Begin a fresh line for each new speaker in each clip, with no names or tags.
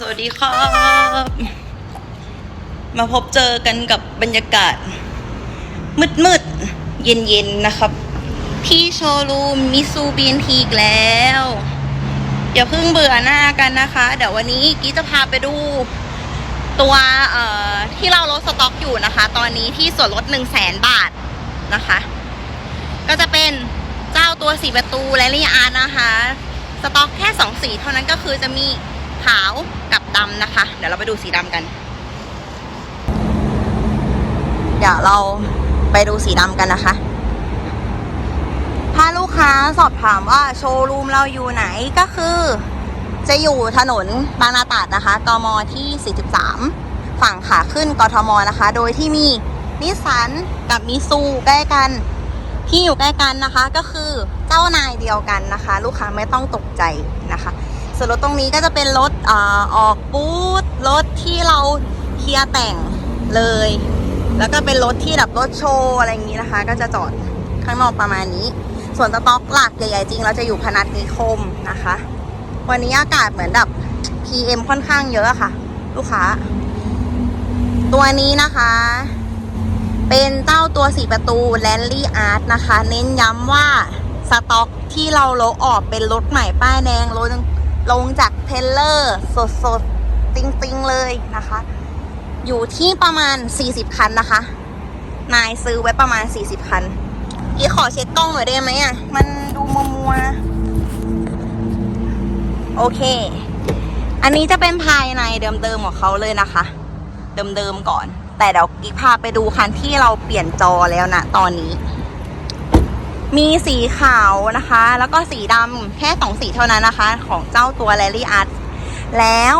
สวัสดีครับ มาพบเจอกันกับบรรยากาศ มืดๆเย็นๆนนะครับ ที่โชว์รูมมิซูบีนทีอีกแล้วอย่าเพิ่งเบื่อหน้ากันนะคะ เดี๋ยววันนี้กี้จะพาไปดูตัวเอ่อที่เราลดสต็อกอยู่นะคะ ตอนนี้ที่ส่วนลด1 0 0 0 0แสนบาทนะคะ ก็จะเป็นเจ้าตัวสีประตูและลีอาร์นะคะ สต็อกแค่สองสีเท่านั้นก็คือจะมีขาว ดำนะคะ เดี๋ยวเราไปดูสีดำกัน เดี๋ยวเราไปดูสีดำกันนะคะ ถ้าลูกค้าสอบถามว่าโชว์รูมเราอยู่ไหนก็คือ จะอยู่ถนนบางนาตราดนะคะ กมที่ 43 ฝั่งขาขึ้นกทมนะคะ โดยที่มีนิสสันกับมิซูใกล้กันที่อยู่ใกล้กันนะคะก็คือเจ้านายเดียวกันนะคะ ลูกค้าไม่ต้องตกใจนะคะ ส่วนรถตรงนี้ก็จะเป็นรถอาออกบูธรถที่เราเคลียร์แต่งเลย แล้วก็เป็นรถที่แบบรถโชว์อะไรอย่างนี้นะคะ ก็จะจอดข้างนอกประมาณนี้ ส่วนสต็อกหลักใหญ่ๆจริง เราจะอยู่พนัสนิคมนะคะ วันนี้อากาศเหมือนแบบ PM ค่อนข้างเยอะอะค่ะ ลูกค้า ตัวนี้นะคะ เป็นเจ้าตัวสีประตูแลนลี่อาร์ตนะคะ เน้นย้ำว่าสต็อกที่เราโลออกเป็นรถใหม่ป้ายแดงรถ ลงจากเทรลเลอร์สดๆติงๆ เลยนะคะ อยู่ที่ประมาณ 40 คันนะคะ นายซื้อไว้ประมาณ 40 คันกี่ขอเช็คกล้องหน่อยได้ไหมอะ มันดูมัวมัวๆโอเค อันนี้จะเป็นภายในเดิมๆของเขาเลยนะคะ เดิมๆก่อน แต่เดี๋ยวกิ๊กพาไปดูคันที่เราเปลี่ยนจอแล้วนะตอนนี้ มีสีขาวนะคะ แล้วก็สีดำแค่สองสีเท่านั้นนะคะ ของเจ้าตัว r a l l y Art แล้ว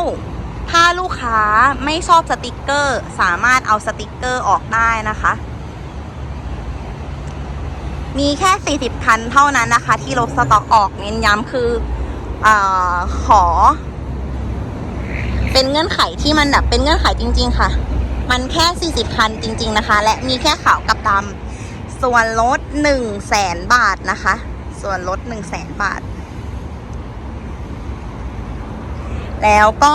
ถ้าลูกค้าไม่ชอบสติกเกอร์ สามารถเอาสติกเกอร์ออกได้นะคะ มีแค่ 40 คันเท่านั้นนะคะ ที่ลดสต็อกออกเน้นย้ำคือออขอ เป็นเงื่อนไขที่มันแบบเป็นเงื่อนไขจริง ๆ ค่ะ มันแค่ 40 คันจริง ๆ นะคะ และมีแค่ขาวกับดำ ส่วนลด1 0 0 0 0แสนบาทนะคะ ส่วนลด1 0 0 0 0แสนบาท แล้วก็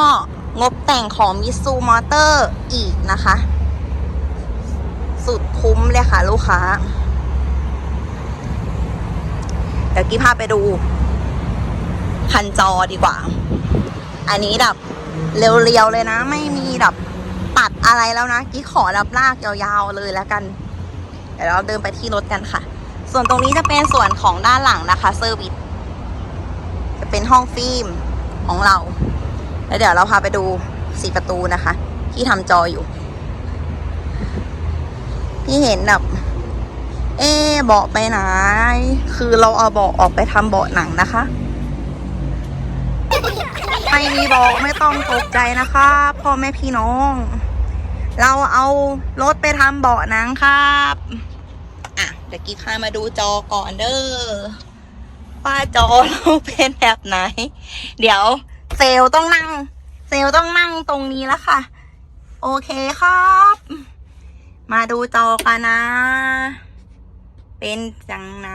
งบแต่งของมิซูมอเตอร์อีกนะคะ สุดคุ้มเลยค่ะลูกค้า เดี๋ยวกี้พาไปดู คันจอดีกว่า อันนี้แบบเรียวๆเลยนะ ไม่มีแบบตัดอะไรแล้วนะ กี้ขอแบบลากยาวๆเลยแล้วกัน ดี๋ยวเราเดินไปที่รถกันค่ะ ส่วนตรงนี้จะเป็นส่วนของด้านหลังนะคะเซอร์วิสจะเป็นห้องฟิล์มของเรา แล้วเดี๋ยวเราพาไปดูสีประตูนะคะ ที่ทำจออยู่ ที่เห็นแบบเอ๊เบาะไปไหน คือเราเอาเบาะออกไปทำเบาะหนังนะคะไม่มีเบอกไม่ต้องตกใจนะคะพ่อแม่พี่น้อง เราเอารถไปทำเบาะหนังครับ เดี๋ยวกิ๊กพามาดูจอก่อนเด้อว่าจอเราเป็นแบบไหน เดี๋ยวเซลลต้องนั่ง เซลลต้องนั่งตรงนี้แล้วค่ะ โอเคครับ มาดูจอกันนะ เป็นจังไหน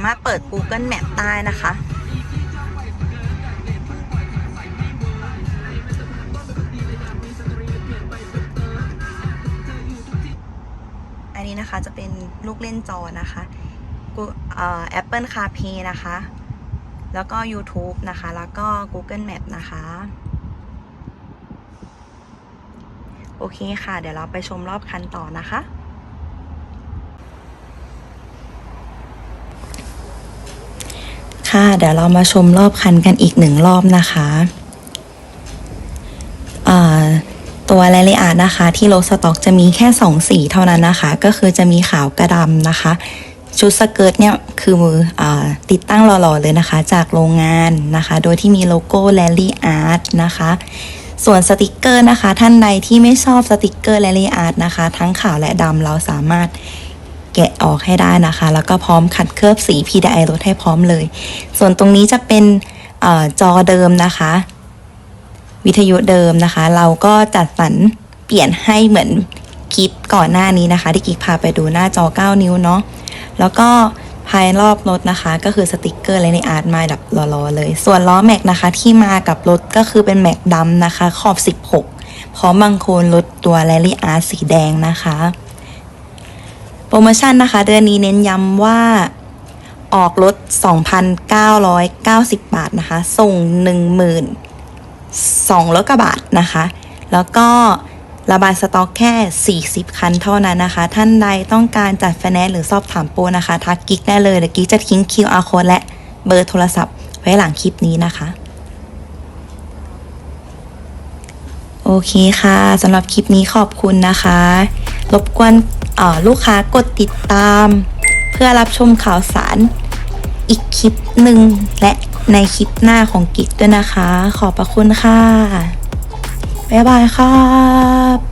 ามารถเปิด Google Map ได้นะคะ อันนี้นะคะจะเป็นลูกเล่นจอนะคะ Gu- เอ่อ Apple CarPlay นะคะ แล้วก็ YouTube นะคะ แล้วก็ Google Map นะคะ โอเคค่ะ เดี๋ยวเราไปชมรอบคันต่อนะคะ ค่ะ เดี๋ยวเรามาชมรอบคันกันอีกหนึ่งรอบนะคะตัวรายละเอียดนะคะ ที่รถสต็อกจะมีแค่ 2 สีเท่านั้นนะคะ ก็คือจะมีขาวกระดำนะคะ ชุดสเกิร์ตเนี่ยคืออติดตั้งหล่อๆเลยนะคะ จากโรงงานนะคะ โดยที่มีโลโก้ Rally Art นะคะ ส่วนสติกเกอร์นะคะ ท่านใดที่ไม่ชอบสติกเกอร์ Rally Art นะคะ ทั้งขาวและดำเราสามารถ แกะออกให้ได้นะคะ แล้วก็พร้อมขัดเคลือบสี PDI รถให้พร้อมเลย ส่วนตรงนี้จะเป็นอจอเดิมนะคะ วิทยุเดิมนะคะ เราก็จัดสรรเปลี่ยนให้เหมือนคลิปก่อนหน้านี้นะคะ ที่กิ๊กพาไปดูหน้าจอ 9 นิ้วเนาะแล้วก็ภายรอบรถนะคะ ก็คือสติกเกอร์และในอาร์ตมาแบบรอๆเลย ส่วนล้อแม็กนะคะ ที่มากับรถก็คือเป็นแม็กดำนะคะ ขอบ 16พร้อมบังโคลนรถตัวแรลลี่อาร์สีแดงนะคะ โปรโมชั่นนะคะ เดือนนี้เน้นย้ำว่าออกรถ2,990 บาทนะคะ ส่ง 12,000รถกระบาทนะคะ แล้วก็ระบายสต็อกแค่ 40 คันเท่านั้นนะคะ ท่านใดต้องการจัดไฟแนนซ์หรือสอบถามโปรนะคะ ทักกิ๊กได้เลยเดี๋ยวกิ๊กจะทิ้ง QR code และเบอร์โทรศัพท์ไว้หลังคลิปนี้นะคะ โอเคค่ะสำหรับคลิปนี้ขอบคุณนะคะ รบกวน ลูกค้ากดติดตาม เพื่อรับชมข่าวสารอีกคลิปหนึ่งและในคลิปหน้าของกิจด้วยนะคะ ขอบพระคุณค่ะ บ๊ายบายครับ